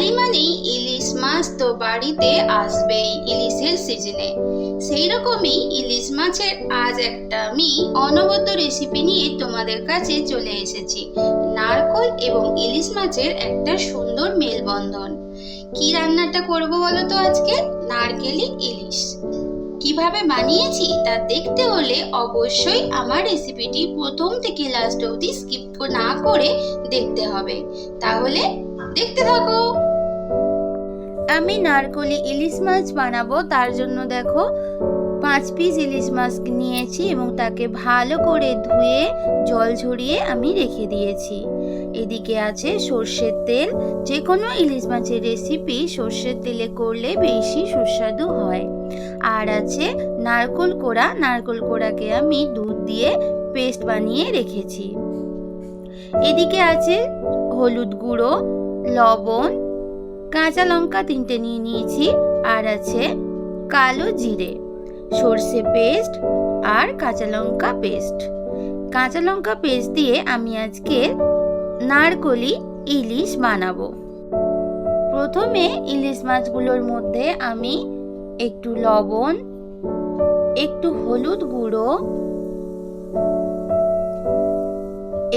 বাঙালি মানেই ইলিশ মাছ তো বাড়িতে আসবেই ইলিশের সিজনে। সেই রকমই ইলিশ মাছের আজ একটা আমি অনবদ্য রেসিপি নিয়ে তোমাদের কাছে চলে এসেছি। নারকল এবং ইলিশ মাছের একটা সুন্দর মেলবন্ধন। কি রান্নাটা করব বলো তো আজকে? নারকেলি ইলিশ। কীভাবে বানিয়েছি তা দেখতে হলে অবশ্যই আমার রেসিপিটি প্রথম থেকে লাস্ট অবধি স্কিপ না করে দেখতে হবে। তাহলে দেখতে থাকো। আমি নারকলি ইলিশ মাছ বানাবো, তার জন্য দেখো পাঁচ পিস ইলিশ মাছ নিয়েছি এবং তাকে ভালো করে ধুয়ে, জল ঝরিয়ে আমি রেখে দিয়েছি। এদিকে আছে সর্ষের তেল। যে কোনো ইলিশ মাছের রেসিপি সর্ষের তেলে করলে বেশি সুস্বাদু হয়। আর আছে নারকোল কোড়া। নারকোল কোড়াকে আমি দুধ দিয়ে পেস্ট বানিয়ে রেখেছি। এদিকে আছে হলুদ গুঁড়ো, লবণ কাঁচা লঙ্কা তিনটে নিয়ে নিয়েছি, আর আছে কালো জিরে, সর্ষে পেস্ট আর কাঁচা লঙ্কা পেস্ট। কাঁচা লঙ্কা পেস্ট দিয়ে আমি আজকে নারকলি ইলিশ বানাবো। প্রথমে ইলিশ মাছগুলোর মধ্যে আমি একটু লবণ, একটু হলুদ গুঁড়ো,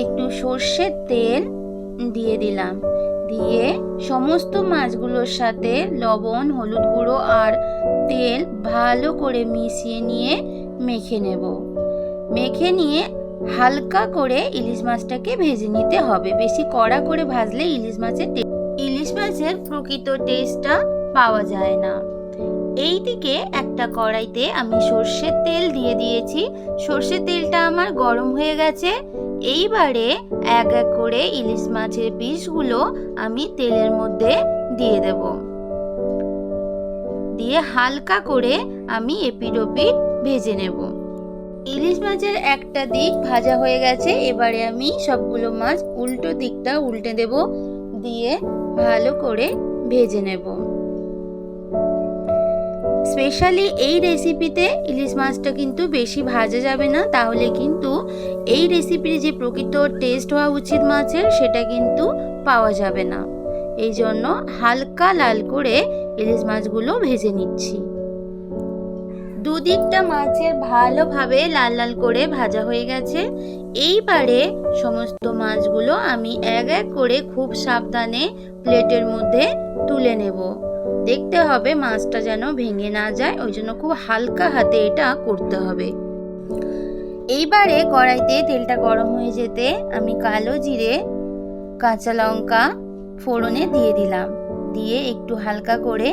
একটু সর্ষের তেল দিয়ে দিলাম। দিয়ে সমস্ত মাছগুলোর সাথে লবণ, হলুদ গুঁড়ো আর তেল ভালো করে মিশিয়ে নিয়ে মেখে নেব। মেখে নিয়ে হালকা করে ইলিশ মাছটাকে ভেজে নিতে হবে। বেশি কড়া করে ভাজলে ইলিশ মাছের ইলিশ মাছের প্রকৃত টেস্টটা পাওয়া যায় না। এই দিকে একটা কড়াইতে আমি সর্ষের তেল দিয়ে দিয়েছি। সর্ষের তেলটা আমার গরম হয়ে গেছে। এইবারে এক এক করে ইলিশ মাছের পিসগুলো আমি তেলের মধ্যে দিয়ে দেব। দিয়ে হালকা করে আমি ওপিড ভেজে নেব। ইলিশ মাছের একটা দিক ভাজা হয়ে গেছে, এবারে আমি সবগুলো মাছ উল্টো দিকটা উল্টে দেব। দিয়ে ভালো করে ভেজে নেব। স্পেশালি এই রেসিপিতে ইলিশ মাছটা কিন্তু বেশি ভাজা যাবে না। তাহলে কিন্তু এই রেসিপির যে প্রকৃত টেস্ট হওয়া উচিত মাছের, সেটা কিন্তু পাওয়া যাবে না। এই জন্য হালকা লাল করে ইলিশ মাছগুলো ভেজে নিচ্ছি। দুদিকটা মাছের ভালোভাবে লাল লাল করে ভাজা হয়ে গেছে। এইবারে সমস্ত মাছগুলো আমি এক এক করে খুব সাবধানে প্লেটের মধ্যে তুলে নেব। দেখতে হবে মাছটা যেন ভেঙে না যায়, ওই জন্য খুব হালকা হাতে এটা করতে হবে। এইবারে কড়াইতে তেলটা গরম হয়ে যেতে আমি কালো জিরে, কাঁচা লঙ্কা ফোড়নে দিয়ে দিলাম। দিয়ে একটু হালকা করে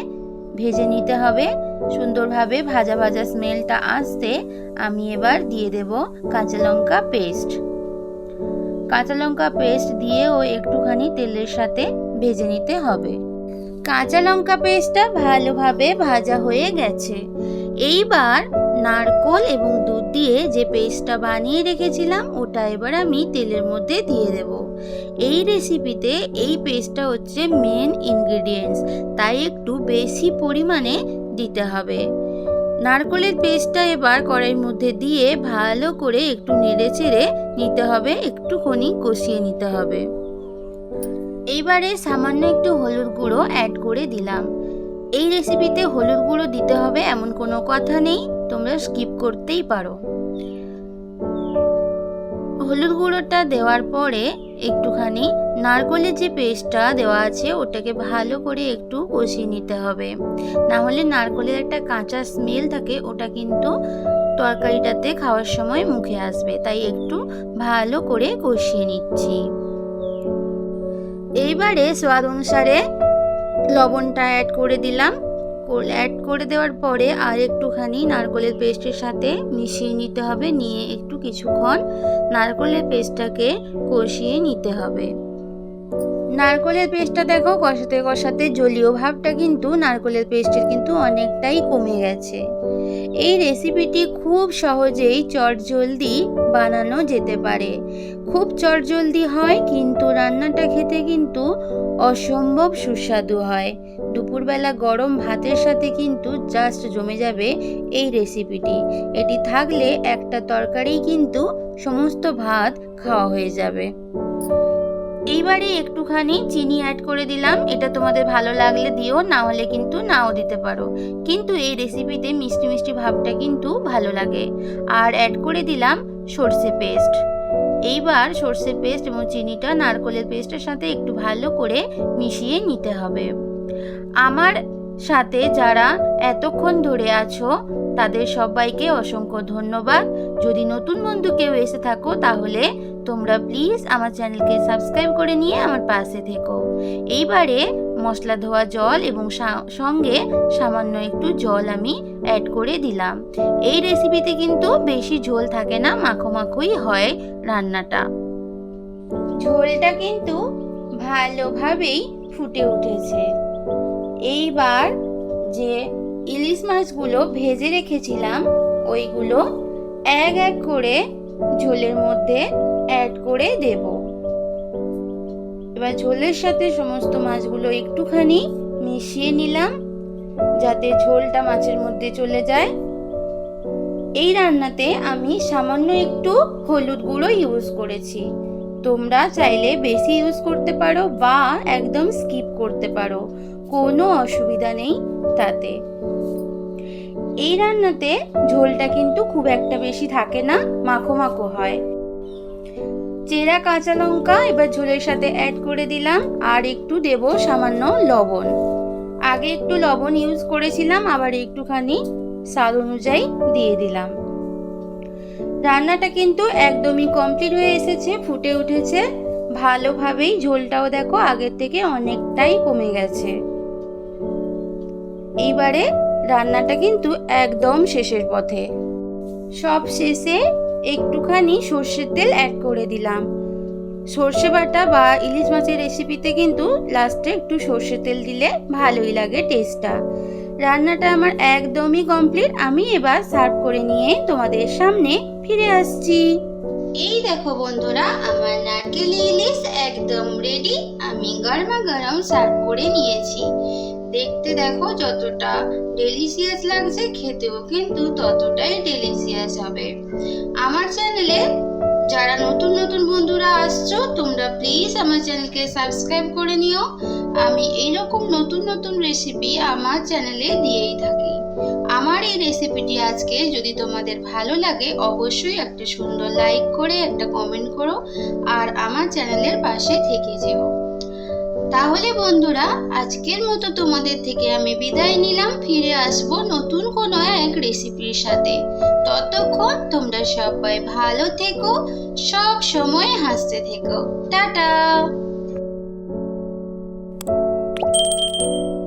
ভেজে নিতে হবে। সুন্দরভাবে ভাজা ভাজা স্মেলটা আসতে আমি এবার দিয়ে দেব কাঁচা লঙ্কা পেস্ট। কাঁচা লঙ্কা পেস্ট দিয়েও একটুখানি তেলের সাথে ভেজে নিতে হবে। কাঁচা লঙ্কা পেস্টটা ভালোভাবে ভাজা হয়ে গেছে। এইবার নারকোল এবং দুধ দিয়ে যে পেস্টটা বানিয়ে রেখেছিলাম, ওটা এবার আমি তেলের মধ্যে দিয়ে দেব। এই রেসিপিতে এই পেস্টটা হচ্ছে মেন ইনগ্রেডিয়েন্টস তাই একটু বেশি পরিমাণে দিতে হবে। নারকলের পেস্টটা এবার কড়াইয়ের মধ্যে দিয়ে ভালো করে একটু নেড়ে চেড়ে নিতে হবে, একটুখানি কষিয়ে নিতে হবে। এইবারে সামান্য একটু হলুদ গুঁড়ো অ্যাড করে দিলাম। এই রেসিপিতে হলুদ গুঁড়ো দিতে হবে এমন কোনো কথা নেই, তোমরা স্কিপ করতেই পারো। হলুদ গুঁড়োটা দেওয়ার পরে একটুখানি নারকলের যে পেস্টটা দেওয়া আছে, ওটাকে ভালো করে একটু কষিয়ে নিতে হবে। না হলে নারকলের একটা কাঁচা স্মেল থাকে, ওটা কিন্তু তরকারিটাতে খাওয়ার সময় মুখে আসবে, তাই একটু ভালো করে কষিয়ে নিচ্ছি। এইবারে স্বাদ অনুসারে লবণটা অ্যাড করে দিলাম। অ্যাড করে দেওয়ার পরে আর একটুখানি নারকলের পেস্টের সাথে মিশিয়ে নিতে হবে। নিয়ে একটু কিছুক্ষণ নারকলের পেস্টটাকে কষিয়ে নিতে হবে। নারকলের পেস্টটা দেখো, কষাতে কষাতে জলীয় ভাবটা কিন্তু নারকলের পেস্টের কিন্তু অনেকটাই কমে গেছে। এই রেসিপিটি খুব সহজেই চটজলদি বানানো যেতে পারে। খুব চটজলদি হয়, কিন্তু রান্নাটা খেতে কিন্তু অসম্ভব সুস্বাদু হয়। দুপুরবেলা গরম ভাতের সাথে কিন্তু জাস্ট জমে যাবে এই রেসিপিটি এটি থাকলে একটা তরকারি কিন্তু সমস্ত ভাত খাওয়া হয়ে যাবে। এইবারে একটুখানি চিনি অ্যাড করে দিলাম। এটা তোমাদের ভালো লাগলে দিও, না হলে কিন্তু নাও দিতে পারো। কিন্তু এই রেসিপিতে মিষ্টি মিষ্টি ভাবটা কিন্তু ভালো লাগে। আর অ্যাড করে দিলাম সর্ষে পেস্ট এইবার সর্ষে পেস্ট এবং চিনিটা নারকলের পেস্টের সাথে একটু ভালো করে মিশিয়ে নিতে হবে। আমার সাথে যারা এতক্ষণ ধরে আছো, তাদের সবাইকে অসংখ্য ধন্যবাদ। যদি নতুন বন্ধু কেউ এসে থাকো, তাহলে তোমরা প্লিজ আমার চ্যানেলকে সাবস্ক্রাইব করে নিয়ে আমার পাশে থেকো। এইবারে মশলা ধোয়া জল এবং সঙ্গে সামান্য একটু জল আমি অ্যাড করে দিলাম। এই রেসিপিতে কিন্তু বেশি ঝোল থাকে না মাখো মাখোই হয় রান্নাটা। ঝোলটা কিন্তু ভালোভাবেই ফুটে উঠেছে। এইবার যে ইলিশ মাছগুলো ভেজে রেখেছিলাম, ওইগুলো এক এক করে ঝোলের মধ্যে অ্যাড করে দেব। এবার ঝোলের সাথে সমস্ত মাছগুলো একটুখানি মিশিয়ে নিলাম, যাতে ঝোলটা মাছের মধ্যে চলে যায়। এই রান্নাতে আমি সামান্য একটু হলুদ গুঁড়ো ইউজ করেছি। তোমরা চাইলে বেশি ইউজ করতে পারো বা একদম স্কিপ করতে পারো। কোনো অসুবিধা নেই তাতে। এই রান্নাতে ঝোলটা কিন্তু খুব একটা বেশি থাকে না, মাখো মাখো হয়। চেরা কাঁচা লঙ্কা, এবার ঝোলের সাথে অ্যাড করে দিলাম, আর একটু দেব সামান্য লবণ। আগে একটু লবণ ইউজ করেছিলাম, আবার একটুখানি স্বাদ অনুযায়ী দিয়ে দিলাম। রান্নাটা কিন্তু একদমই কমপ্লিট হয়ে এসেছে, ফুটে উঠেছে। ভালোভাবেই ঝোলটাও দেখো আগের থেকে অনেকটাই কমে গেছে। এইবারে রান্নাটা কিন্তু একদম শেষের পথে। সব শেষে একটুখানি সর্ষের তেল অ্যাড করে দিলাম। সর্ষে বাটা বা ইলিশ মাছের রেসিপিতে কিন্তু লাস্টে একটু সর্ষে তেল দিলে ভালোই লাগে টেস্টটা রান্নাটা আমার একদমই কমপ্লিট আমি এবার সার্ভ করে নিয়ে তোমাদের সামনে ফিরে আসছি। এই দেখো বন্ধুরা, আমার নারকেল ইলিশ একদম রেডি আমি গরমা গরম সার্ভ করে নিয়েছি। দেখতে দেখো, যতটা ডেলিশিয়াস লাগছে খেতেও কিন্তু ততটাই ডেলিশিয়াস হবে। আমার চ্যানেলে যারা নতুন নতুন বন্ধুরা আসছো, তোমরা প্লিজ আমার চ্যানেলকে সাবস্ক্রাইব করে নিও। আমি এইরকম নতুন নতুন রেসিপি আমার চ্যানেলে দিয়েই থাকি। আমার এই রেসিপিটি আজকে যদি তোমাদের ভালো লাগে, অবশ্যই একটা সুন্দর লাইক করে, একটা কমেন্ট করো, আর আমার চ্যানেলের পাশে থেকে যেও। তাহলে বন্ধুরা, আজকের মতো তোমাদের থেকে আমি বিদায় নিলাম। ফিরে আসব নতুন কোনো এক রেসিপির সাথে। ততক্ষণ তোমরা সবাই ভালো থেকো, সব সময় হাসতে থেকো। টাটা!